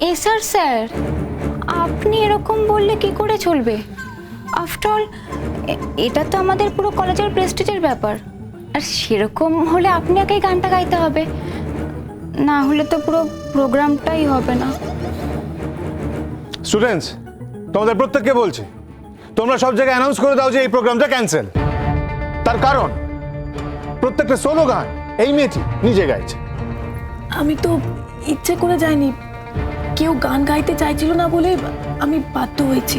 এসার স্যার আপনি এরকম বললে কি করে চলবে? আফটারঅল এটা তো আমাদের পুরো কলেজের প্রেস্টিজের ব্যাপার। আর সেরকম হলে আপনি আপনাকেই গানটা গাইতে হবে। না হলে তো পুরো প্রোগ্রামটাই হবে না। স্টুডেন্টস তোমাদের প্রত্যেককে বলছি তোমরা সব জায়গায় অ্যানাউন্স করে দাও যে এই প্রোগ্রামটা ক্যান্সেল তার কারণ প্রত্যেকটা সোলো গান এই মেয়েটি নিজে গাইছে। আমি তো ইচ্ছে করে যাইনি। কেউ গান গাইতে চাইছিল না বলে আমি বাধ্য হয়েছি।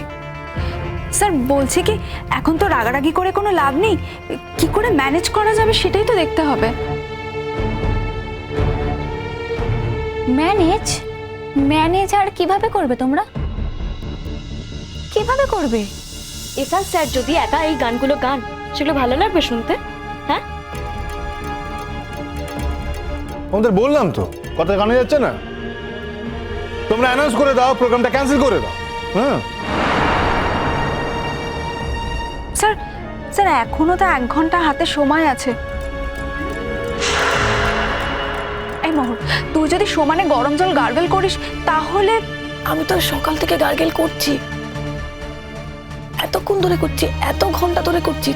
স্যার বলছি কি এখন তো রাগারাগি করে কোনো লাভ নেই। কি করে ম্যানেজ করা যাবে সেটাই তো দেখতে হবে। ম্যানেজ? ম্যানেজ আর কীভাবে করবে তোমরা? কীভাবে করবে? এসার স্যার যদি একা এই গানগুলো গান সেগুলো ভালো লাগবে শুনতে? হ্যাঁ? তোমাদের বললাম তো কথা কানে যাচ্ছে না? তোমরা অ্যানাউন্স করে দাও প্রোগ্রামটা ক্যান্সেল করে দাও। হ্যাঁ। স্যার স্যার, এখনও তো এক ঘণ্টা হাতে সময় আছে। এই মোহর, তুই যদি সমানে গরম জল গার্গেল করিস, তাহলে আমি তো সকাল থেকে গার্গেল করছি। এতক্ষণ ধরে করছি, এত ঘণ্টা ধরে করছি,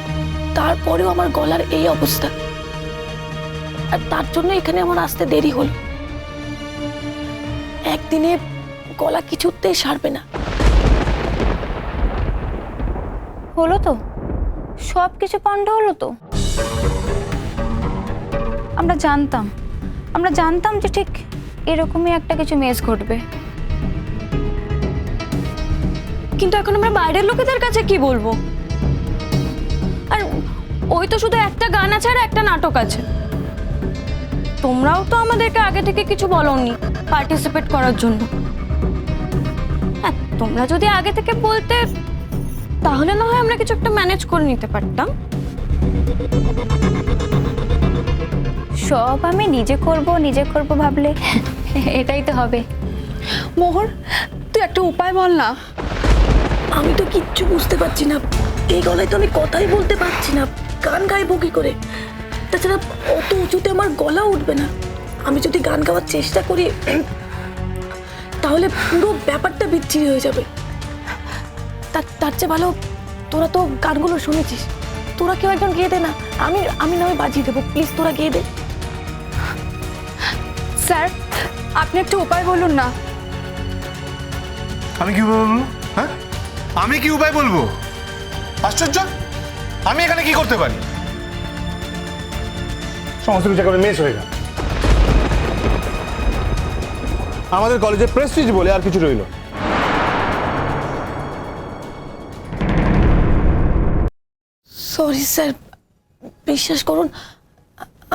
তারপরেও আমার গলার এই অবস্থা। আর তার জন্য এখানে আমার আসতে দেরি হলো। একদিনে গলা কিছুতেই সারবে না। হলো তো। সব কিছু পণ্ড হলো তো। আমরা জানতাম। আমরা জানতাম যে ঠিক এরকমই একটা কিছু মেস ঘটবে। কিন্তু এখন আমরা বাইরের লোকেদের কাছে কি বলব? আর ওই তো শুধু একটা গান আছে আর একটা নাটক আছে। তোমরাও তো আমাদেরকে আগে থেকে কিছু বলনি। পার্টিসিপেট করার জন্য। হ্যাঁ তোমরা যদি আগে থেকে বলতে তাহলে না হয় আমরা কিছু একটা ম্যানেজ করে নিতে পারতাম। সব আমি নিজে করব নিজে করব ভাবলে এটাই তো হবে। মোহর তুই একটা উপায় বল না। আমি তো কিচ্ছু বুঝতে পারছি না। এই গলায় তো আমি কথাই বলতে পারছি না। গান গাইবো কি করে। তাছাড়া অত উঁচুতে আমার গলা উঠবে না। আমি যদি গান গাওয়ার চেষ্টা করি তাহলে পুরো ব্যাপারটা বিচ্ছিরি হয়ে যাবে। তার তার চেয়ে ভালো তোরা তো গানগুলো শুনেছিস। তোরা কেউ একজন গেয়ে দে না। আমি আমি নয় বাজিয়ে দেবো। প্লিজ তোরা গেয়ে দে। স্যার আপনি একটা উপায় বলুন না। আমি কি বলব? হ্যাঁ? আমি কি উপায় বলব? আশ্চর্য? আমি এখানে কি করতে পারি? সমস্ত কিছু একেবারে মেস হয়ে গেল। আমাদের কলেজে প্রেস্টিজ বলে আর কিছু রইল। সরি স্যার বিশ্বাস করুন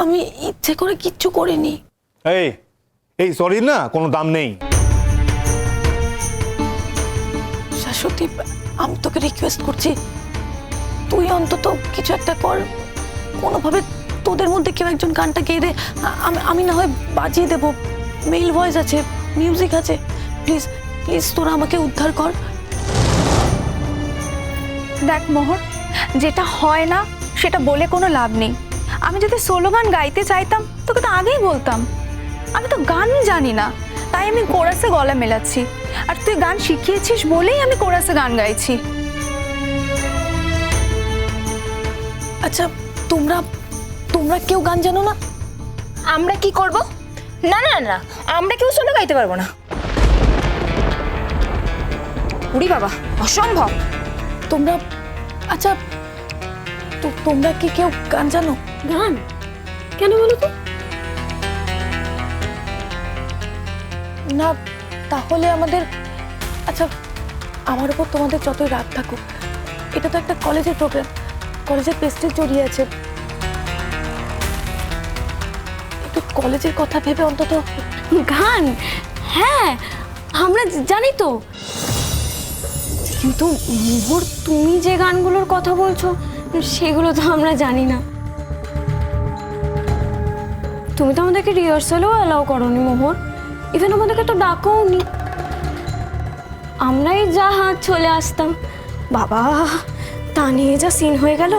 আমি ইচ্ছে করে কিচ্ছু করিনি। এই এই সরি না কোনো দাম নেই। শাশ্বতী আমি তোকে রিকোয়েস্ট করছি তুই অন্তত কিছু একটা কর। কোনোভাবে তোদের মধ্যে কেউ একজন গানটা গেয়ে দে আমি আমি না হয় বাজিয়ে দেবো। মেল ভয়েস আছে। মিউজিক আছে। প্লিজ প্লিজ তোরা আমাকে উদ্ধার কর। দেখ মোহর যেটা হয় না সেটা বলে কোনো লাভ নেই। আমি যদি সোলো গান গাইতে চাইতাম তোকে তো আগেই বলতাম। আমি তো গানই জানি না তাই আমি কোরাসে গলা মেলাচ্ছি। আর তুই গান শিখিয়েছিস বলেই আমি কোরাসে গান গাইছি। আচ্ছা তোমরা তোমরা কেউ গান জানো না? আমরা কি করব? না না না আমরা কেউ সোলো গাইতে পারব না। উড়ি বাবা অসম্ভব। তোমরা আচ্ছা তো তোমরা কি কেউ গান জানো? গান? কেন বলো তো? না তাহলে আমাদের আচ্ছা আমার উপর তোমাদের যতই রাগ থাকুক এটা তো একটা কলেজের প্রোগ্রাম কলেজের প্রেস্টিজ জড়িয়ে আছে। কলেজের কথা ভেবে অন্তত গান? হ্যাঁ আমরা জানি তো। কিন্তু মোহর তুমি যে গানগুলোর কথা বলছো সেগুলো তো আমরা জানি না। তুমি তো আমাদেরকে রিহার্সালও অ্যালাউ করনি মোহর। ইভেন আমাদেরকে তো ডাকও নি আমরাই যা হাত চলে আসতাম। বাবা তা নিয়ে যা সিন হয়ে গেল।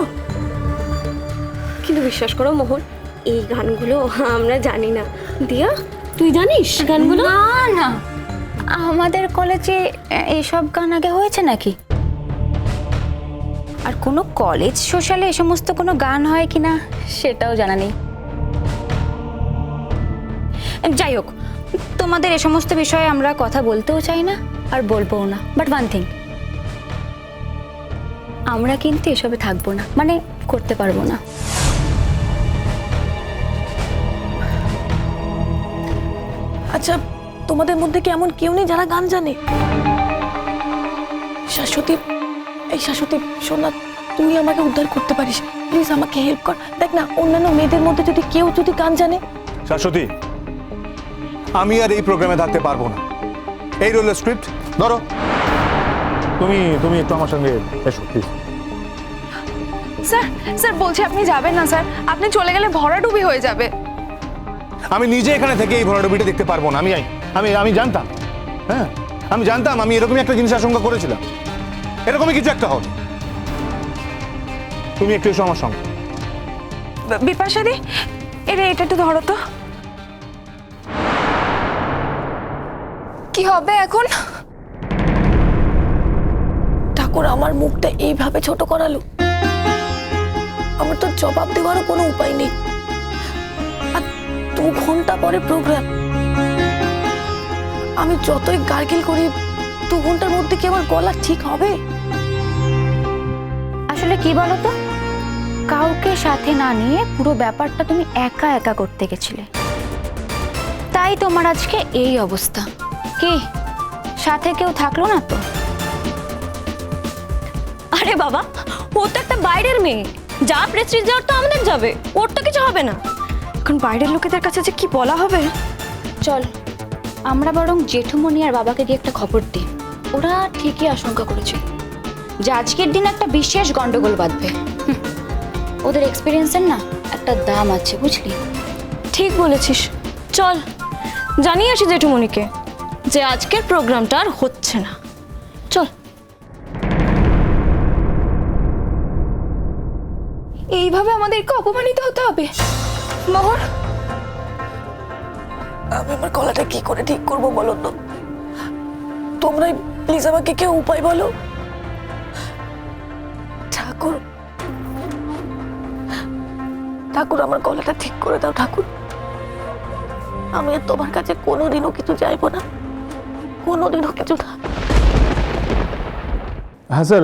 কিন্তু বিশ্বাস করো মোহর এই গানগুলো আমরা জানি না। দিয়া, তুই জানিস গানগুলো? না না। আমাদের কলেজে এসব গান আগে হয়েছে নাকি? আর কোনো কলেজ সোশ্যালে এ সমস্ত কোনো গান হয় কি না, সেটাও জানা নেই। যাই হোক, তোমাদের এ সমস্ত বিষয়ে আমরা কথা বলতেও চাই না, আর বলবোও না। বাট ওয়ান থিং আমরা কিন্তু এসবে থাকব না মানে করতে পারব না। আচ্ছা তোমাদের মধ্যে কি এমন কেউ নেই যারা গান জানে? শাশ্বতী এই শাশ্বতী শোনা তুই আমাকে উদ্ধার করতে পারিস। প্লিজ আমাকে হেল্প কর। দেখ না অন্যান্য মেয়েদের মধ্যে যদি কেউ যদি গান জানে? শাশ্বতী আমি আর এই প্রোগ্রামে থাকতে পারব না। এই রোল স্ক্রিপ্ট ধরো। তুমি তুমি একটু আমার সঙ্গে এসো প্লিজ স্যার স্যার বলছি আপনি যাবেন না স্যার। আপনি চলে গেলে ভরাডুবি হয়ে যাবে। আমি নিজে এখানে থেকে এই ভরাডুবিটা দেখতে পারব না। আমি আমি আমি জানতাম। হ্যাঁ আমি জানতাম আমি এরকমই একটা জিনিস আশঙ্কা করেছিলাম। এরকমই কিছু একটা হবে। তুমি একটু এসো আমার সঙ্গে। বিপাশাদি এরে এটা একটু ধরো তো। কি হবে এখন? ঠাকুর আমার মুখটা এইভাবে ছোট করালো। আমার তো জবাব দেওয়ারও কোনো উপায় নেই। দু ঘণ্টা পরে প্রোগ্রাম আমি যতই গার্গিল করি দু ঘণ্টার মধ্যে কি আমার গলা ঠিক হবে? আসলে কি বলো তো কাউকে সাথে না নিয়ে পুরো ব্যাপারটা তুমি একা একা করতে গেছিলে। তাই তোমার আজকে এই অবস্থা। কি? সাথে কেউ থাকল না তো? আরে বাবা, ও তো একটা বাইরের মেয়ে। যা প্রেস্টিজ যাওয়ার তো আমাদের যাবে। ওর তো কিছু হবে না। এখন বাইরের লোকেদের কাছে যে কি বলা হবে? চল আমরা বরং জেঠুমনি আর বাবাকে দিয়ে একটা খবর দিই। ওরা ঠিকই আশঙ্কা করেছে। যে আজকের দিন একটা বিশেষ গন্ডগোল বাঁধবে। ওদের এক্সপিরিয়েন্সের না একটা দাম আছে বুঝলি? ঠিক বলেছিস। চল জানিয়ে আসি জেঠুমনিকে যে আজকের প্রোগ্রামটা আর হচ্ছে না। এইভাবে আমাদেরকে অপমানিত হতে হবে। মোহর আমি আমার গলাটা কি করে ঠিক করব বলো তো? তোমরাই প্লিজ আমাকে কেউ উপায় বলো। ঠাকুর। ঠাকুর আমার গলাটা ঠিক করে দাও ঠাকুর। আমি আর তোমার কাছে কোনোদিনও কিছু চাইব না। কোনোদিনও কিছু না হ্যাঁ স্যার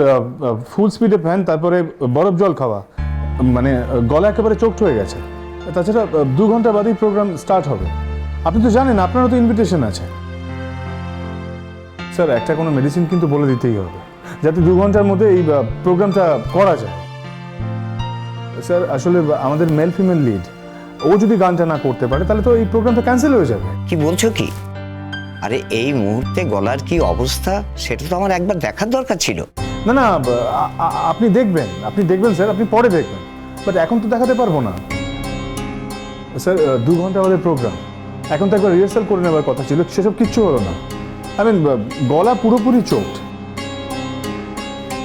ফুল স্পিডে ফ্যান তারপরে বরফ জল খাওয়া। মানে গলা একেবারে চোখ হয়ে গেছে। তাছাড়া দু ঘণ্টা বাদেই প্রোগ্রাম স্টার্ট হবে। আপনি তো জানেন, আপনারও তো ইনভিটেশন আছে। স্যার একটা কোনো মেডিসিন কিন্তু বলে দিতেই হবে, যাতে দু ঘণ্টার মধ্যে এই প্রোগ্রামটা করা যায়। স্যার আসলে, আমাদের মেল ফিমেল লিড ও যদি গানটা না করতে পারে, তাহলে তো এই প্রোগ্রামটা ক্যান্সেল হয়ে যাবে। কি বলছো কি? আরে, এই মুহূর্তে গলার কি অবস্থা, সেটা তো আমার একবার দেখার দরকার ছিল। না না আপনি দেখবেন আপনি দেখবেন স্যার, আপনি পরে দেখবেন বাট এখন তো দেখাতে পারব না। স্যার দু ঘণ্টা আমাদের প্রোগ্রাম এখন তো একবার রিহার্সাল করে নেওয়ার কথা ছিল, সেসব কিচ্ছু হলো না। আই মিন গলা পুরোপুরি চোট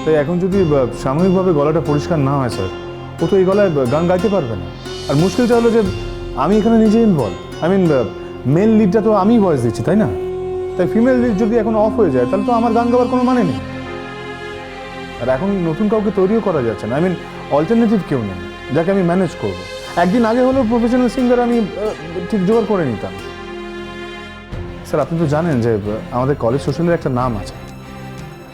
তাই এখন যদি সাময়িকভাবে গলাটা পরিষ্কার না হয়, স্যার, ও তো এই গলায় গান গাইতে পারবে না। আর মুশকিলটা হলো যে, আমি এখানে নিজে ইনভলভ আই মিন মেল লিডটা তো আমি ভয়েস দিচ্ছি, তাই না? তাই ফিমেল লিড যদি এখন অফ হয়ে যায়, তাহলে তো আমার গান গাওয়ার কোনো মানে নেই। আর এখন নতুন কাউকে তৈরিও করা যাচ্ছে না। আই মিন অল্টারনেটিভ কেউ নেই, যাকে আমি ম্যানেজ করব। একদিন আগে হলেও প্রফেশনাল সিঙ্গার আমি ঠিক জোগাড় করে নিতাম। স্যার আপনি তো জানেন যে আমাদের কলেজ সোশ্যালের একটা নাম আছে।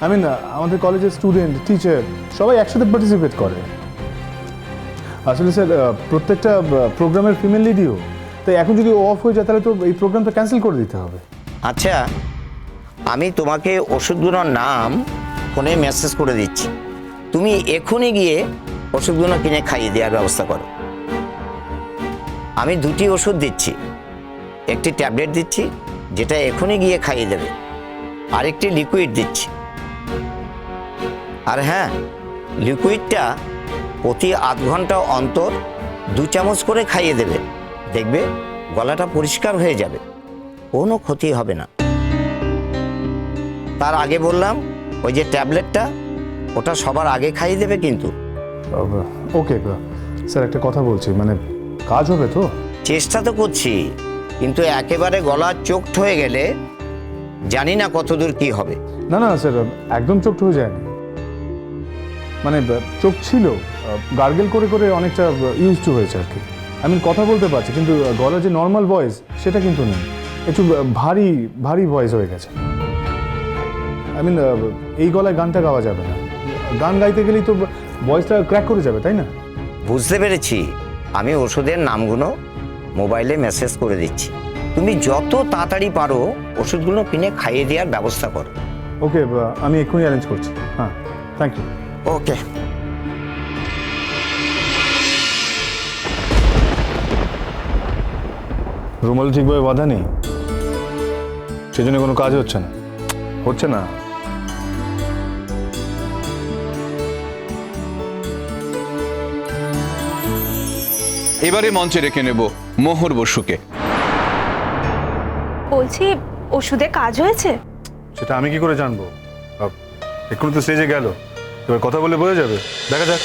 আই মিন আমাদের কলেজের স্টুডেন্ট টিচার সবাই একসাথে পার্টিসিপেট করে। আসলে স্যার প্রত্যেকটা প্রোগ্রামের ফিমেল লিডিও তাই এখন যদি অফ হয়ে যায়, তাহলে তো এই প্রোগ্রামটা ক্যান্সেল করে দিতে হবে। আচ্ছা আমি তোমাকে ওষুধগুলোর নাম ফোনে মেসেজ করে দিচ্ছি। তুমি এখনই গিয়ে ওষুধগুলো কিনে খাইয়ে দেওয়ার ব্যবস্থা করো। আমি দুটি ওষুধ দিচ্ছি। একটি ট্যাবলেট দিচ্ছি, যেটা এখনই গিয়ে খাইয়ে দেবে। আরেকটি লিকুইড দিচ্ছি। আর হ্যাঁ লিকুইডটা প্রতি আধ ঘণ্টা অন্তর দু চামচ করে খাইয়ে দেবে। দেখবে গলাটা পরিষ্কার হয়ে যাবে। কোনো ক্ষতি হবে না। তার আগে বললাম ওই যে ট্যাবলেটটা ওটা সবার আগে খাইয়ে দেবে কিন্তু। ওকে স্যার একটা কথা বলছি মানে কাজ হবে তো? চেষ্টা তো করছি কিন্তু একেবারে গলা চোখট হয়ে গেলে জানি না কতদূর কি হবে। না না স্যার একদম চোখ হয়ে যায়নি। মানে চোখ ছিল গার্গেল করে করে অনেকটা ইউজ টু হয়েছে আর কি। আমি কথা বলতে পারছি কিন্তু গলার যে নর্মাল ভয়েস সেটা কিন্তু নেই। একটু ভারী ভারী ভয়েস হয়ে গেছে। আই মিন এই গলায় গানটা গাওয়া যাবে না। গান গাইতে গেলেই তো ভয়েসটা ক্র্যাক করে যাবে তাই না? বুঝতে পেরেছি। আমি ওষুধের নামগুলো মোবাইলে মেসেজ করে দিচ্ছি। তুমি যত তাড়াতাড়ি পারো ওষুধগুলো কিনে খাইয়ে দেওয়ার ব্যবস্থা করো। ওকে আমি এক্ষুনি অ্যারেঞ্জ করছি। হ্যাঁ থ্যাংক ইউ ওকে রুমাল ঠিকভাবে বাঁধা নেই সেজন্য কোনো কাজ হচ্ছে না। হচ্ছে না। এবারে মঞ্চে রেখে নেব মোহর বসুকে। বলছি ওষুধে কাজ হয়েছে? সেটা আমি কি করে জানব? আহ, এক্ষুনি তো স্টেজে গেল। এবার কথা বলে বোঝা যাবে। দেখা যাক।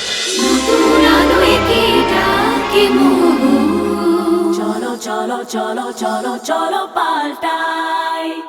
cholo cholo cholo cholo cholo paltai